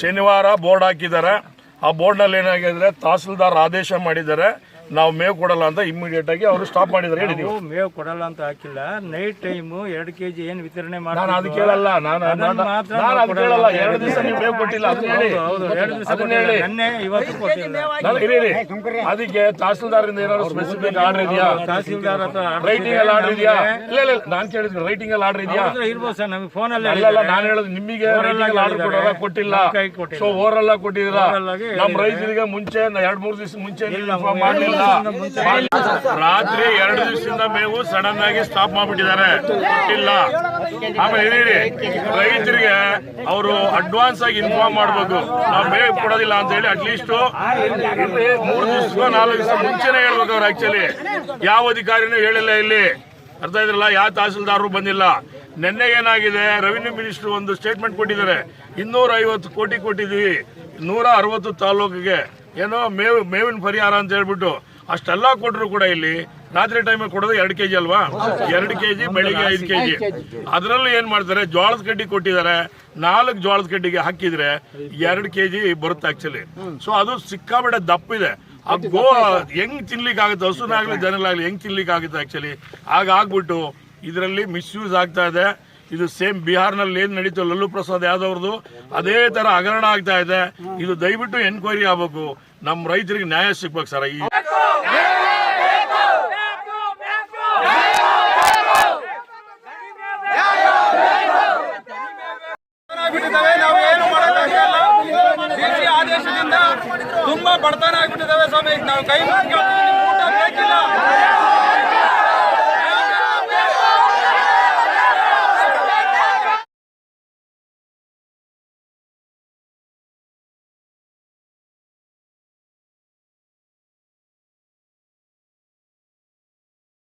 ಶನಿವಾರ ಬೋರ್ಡ್ ಹಾಕಿದ್ದಾರೆ. ಆ ಬೋರ್ಡ್ನಲ್ಲಿ ಏನಾಗಿದೆ ತಹಸೀಲ್ದಾರ್ ಆದೇಶ ಮಾಡಿದ್ದಾರೆ. ನಾವು ಮೇವು ಕೊಡಲ್ಲ ಅಂತ ಇಮಿಡಿಯೇಟ್ ಆಗಿ ಅವರು ಸ್ಟಾಪ್ ಮಾಡಿದ್ದಾರೆ ಹೇಳಿ ನೀವು. ನಾವು ಮೇವು ಕೊಡಲ್ಲ ಅಂತ ಹಾಕಿಲ್ಲ. ನೈಟ್ ಟೈಮ್ ಎರಡು ಕೆಜಿ ಏನ್ ವಿತರಣೆ ನಾನು ಅದು ಕೇಳಲ್ಲ. ನಾನು ನಾನು- ಮಾತ್ರ ನಾನು ನಾವು ಅದು ಕೇಳಲ್ಲ. ಎರಡು ದಿವಸ ನೀವು ಮೇವು ಕೊಟ್ಟಿಲ್ಲ ಅದನ್ನ ಹೇಳಿ. ಹೌದು ಎರಡು ದಿವಸ ಅದನ್ನ ಹೇಳಿ. ನೆನ್ನೆ ಇವತ್ತು ಕೊಟ್ಟಿಲ್ಲ ನಾನು ಇರಿ ಇರಿ. ಅದಕ್ಕೆ ತಹಸೀಲ್ದಾರಿಂದ ಏನಾದ್ರು ಸ್ಪೆಸಿಫಿಕ್ ಆರ್ಡರ್ ಇದೆಯಾ? ತಹಸೀಲ್ದಾರ್ ಹತ್ರ ರೈಟಿಂಗ್ ಅಲ್ಲಿ ಆರ್ಡರ್ ಇದೆಯಾ? ಇಲ್ಲ ಇಲ್ಲ ನಾನು ಕೇಳಿದ್ವಿ ರೈಟಿಂಗ್ ಅಲ್ಲಿ ಆರ್ಡರ್ ಇದೆಯಾ? ಇರ್ಬೋದು ಸರ್ ನಮಗೆ ಫೋನ್ ಅಲ್ಲಿ ಅಲ್ಲಲ್ಲ ನಾನು ಹೇಳೋದು ನಿಮಗೆ ರೈಟಿಂಗ್ ಆರ್ಡರ್ ಕೊಡೋಲ್ಲ ಕೊಟ್ಟಿಲ್ಲ? ನಮ್ಮ ಕೈಗೆ ಕೊಟ್ಟಿಲ್ಲ. ಸೊ ಕೊಟ್ಟಿದ್ದೀರಾ? Oral ಆಗಿ ನಮ್ಮ ರೈತರಿಗೆ ಮುಂಚೆ ಎರಡ್ ಮೂರು ದಿವಸ ಮುಂಚೆ ಎರಡು ಮಾಡಲಿಲ್ಲ. ರಾತ್ರಿ ಎರಡು ದಿವಸದಿಂದ ಮೇವು ಸಡನ್ ಆಗಿ ಸ್ಟಾಪ್ ಮಾಡ್ಬಿಟ್ಟಿದ್ದಾರೆ. ಕೊಟ್ಟಿಲ್ಲ ಆಮೇಲೆ ಹೇಳಿ ರೈತರಿಗೆ ಅವರು ಅಡ್ವಾನ್ಸ್ ಆಗಿ ಇನ್ಫಾರ್ಮ್ ಮಾಡಬೇಕು. ನಾವು ಮೇವು ಕೊಡೋದಿಲ್ಲ ಅಂತ ಹೇಳಿ ಅಟ್ಲೀಸ್ಟ್ ಮೂರು ದಿವಸ ನಾಲ್ಕು ದಿವಸ ಮುಂಚೆನೇ ಹೇಳ್ಬೇಕು ಅವ್ರು ಆಕ್ಚುಲಿ ಯಾವ ಅಧಿಕಾರಿನೂ ಹೇಳಿಲ್ಲ ಇಲ್ಲಿ. ಅರ್ಥ ಇದ್ರಲ್ಲ ಯಾವ ತಹಸೀಲ್ದಾರರು ಬಂದಿಲ್ಲ. ನಿನ್ನೆ ಏನಾಗಿದೆ? ರೆವಿನ್ಯೂ ಮಿನಿಸ್ಟರ್ ಒಂದು ಸ್ಟೇಟ್ಮೆಂಟ್ ಕೊಟ್ಟಿದ್ದಾರೆ. ಇನ್ನೂರ ಐವತ್ತು ಕೋಟಿ ಕೊಟ್ಟಿದ್ವಿ ನೂರ ಅರವತ್ತು ತಾಲೂಕಿಗೆ. ಏನೋ ಮೇವು, ಮೇವಿನ ಪರಿಹಾರ ಅಂತ ಹೇಳ್ಬಿಟ್ಟು. ಅಷ್ಟೆಲ್ಲ ಕೊಟ್ಟರು ಕೂಡ ಇಲ್ಲಿ ರಾತ್ರಿ ಟೈಮಲ್ಲಿ ಕೊಡೋದು ಎರಡು ಕೆಜಿ ಅಲ್ವಾ? ಎರಡು ಕೆಜಿ ಬೆಳಿಗ್ಗೆ ಐದು ಕೆಜಿ. ಅದರಲ್ಲೂ ಏನ್ ಮಾಡ್ತಾರೆ ಜೋಳದ ಕಡ್ಡಿ ಕೊಟ್ಟಿದ್ದಾರೆ. ನಾಲ್ಕು ಜೋಳದ ಕಡ್ಡಿಗೆ ಹಾಕಿದ್ರೆ ಎರಡು ಕೆಜಿ ಬರುತ್ತೆ ಆಕ್ಚುಲಿ ಸೊ ಅದು ಸಿಕ್ಕಾಬಿಡ ದಪ್ಪ ಇದೆ. ಆ ಗೋ ಹೆಂಗ್ ತಿನ್ಲಿಕ್ಕೆ ಆಗುತ್ತೆ? ಹಸುನಾಗ್ಲಿ ಜನಲಾಗ್ಲಿ ಹೆಂಗ್ ತಿನ್ಲಿಕ್ಕೆ ಆಗುತ್ತೆ ಆಕ್ಚುಲಿ ಆಗ ಆಗ್ಬಿಟ್ಟು ಇದರಲ್ಲಿ ಮಿಸ್ಯೂಸ್ ಆಗ್ತಾ ಇದೆ. ಇದು ಸೇಮ್ ಬಿಹಾರ್ನಲ್ಲಿ ಏನ್ ನಡೀತು? ಲಲ್ಲು ಪ್ರಸಾದ್ ಯಾದವ್ರದ್ದು? ಅದೇ ತರ ಹಗರಣ ಆಗ್ತಾ ಇದೆ. ಇದು ದಯವಿಟ್ಟು ಎನ್ಕ್ವೈರಿ ಆಗ್ಬೇಕು. ನಮ್ಮ ರೈತರಿಗೆ ನ್ಯಾಯ ಸಿಗ್ಬೇಕು ಸರ್. ಈ ತುಂಬಾ ಬಡತನ ಆಗ್ಬಿಟ್ಟಿದ್ದಾವೆ ಸ್ವಾಮಿ. ನಾವು ಕೈ